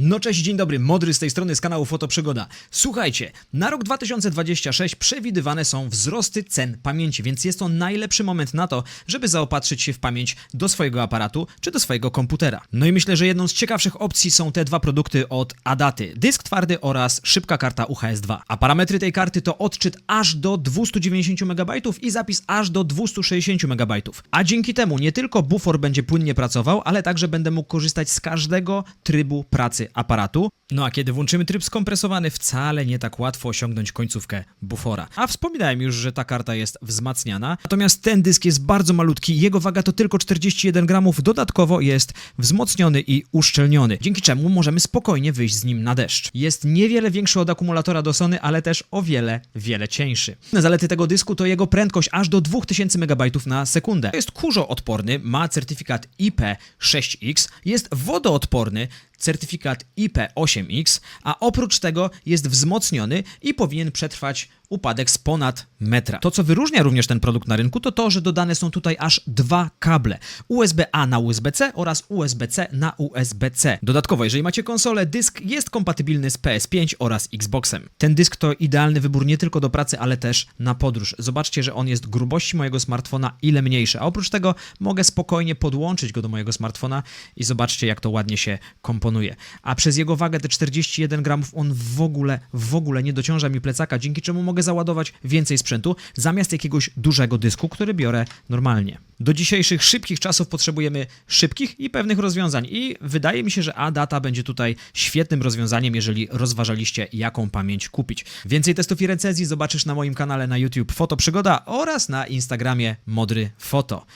No cześć, dzień dobry, Modry z tej strony z kanału Fotoprzygoda. Słuchajcie, na rok 2026 przewidywane są wzrosty cen pamięci, więc jest to najlepszy moment na to, żeby zaopatrzyć się w pamięć do swojego aparatu czy do swojego komputera. No i myślę, że jedną z ciekawszych opcji są te dwa produkty od Adaty. Dysk twardy oraz szybka karta UHS-2. A parametry tej karty to odczyt aż do 290 MB i zapis aż do 260 MB. A dzięki temu nie tylko bufor będzie płynnie pracował, ale także będę mógł korzystać z każdego trybu pracy aparatu. No a kiedy włączymy tryb skompresowany, wcale nie tak łatwo osiągnąć końcówkę bufora. A wspominałem już, że ta karta jest wzmacniana. Natomiast ten dysk jest bardzo malutki, jego waga to tylko 41 gramów, dodatkowo jest wzmocniony i uszczelniony, dzięki czemu możemy spokojnie wyjść z nim na deszcz. Jest niewiele większy od akumulatora do Sony, ale też o wiele, wiele cieńszy. Zalety tego dysku to jego prędkość aż do 2000 MB na sekundę. Jest kurzoodporny, ma certyfikat IP6X, jest wodoodporny, certyfikat IP8X, a oprócz tego jest wzmocniony i powinien przetrwać upadek z ponad metra. To, co wyróżnia również ten produkt na rynku, to to, że dodane są tutaj aż dwa kable USB-A na USB-C oraz USB-C na USB-C. Dodatkowo, jeżeli macie konsolę, dysk jest kompatybilny z PS5 oraz Xboxem. Ten dysk to idealny wybór nie tylko do pracy, ale też na podróż. Zobaczcie, że on jest grubości mojego smartfona ile mniejszy, a oprócz tego mogę spokojnie podłączyć go do mojego smartfona i zobaczcie, jak to ładnie się komponuje. A przez jego wagę te 41 gramów on w ogóle, w ogóle nie dociąża mi plecaka, dzięki czemu mogę załadować więcej sprzętu zamiast jakiegoś dużego dysku, który biorę normalnie. Do dzisiejszych szybkich czasów potrzebujemy szybkich i pewnych rozwiązań i wydaje mi się, że A-Data będzie tutaj świetnym rozwiązaniem, jeżeli rozważaliście jaką pamięć kupić. Więcej testów i recenzji zobaczysz na moim kanale na YouTube Fotoprzygoda oraz na Instagramie Modry Foto.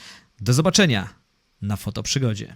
Do zobaczenia na Fotoprzygodzie.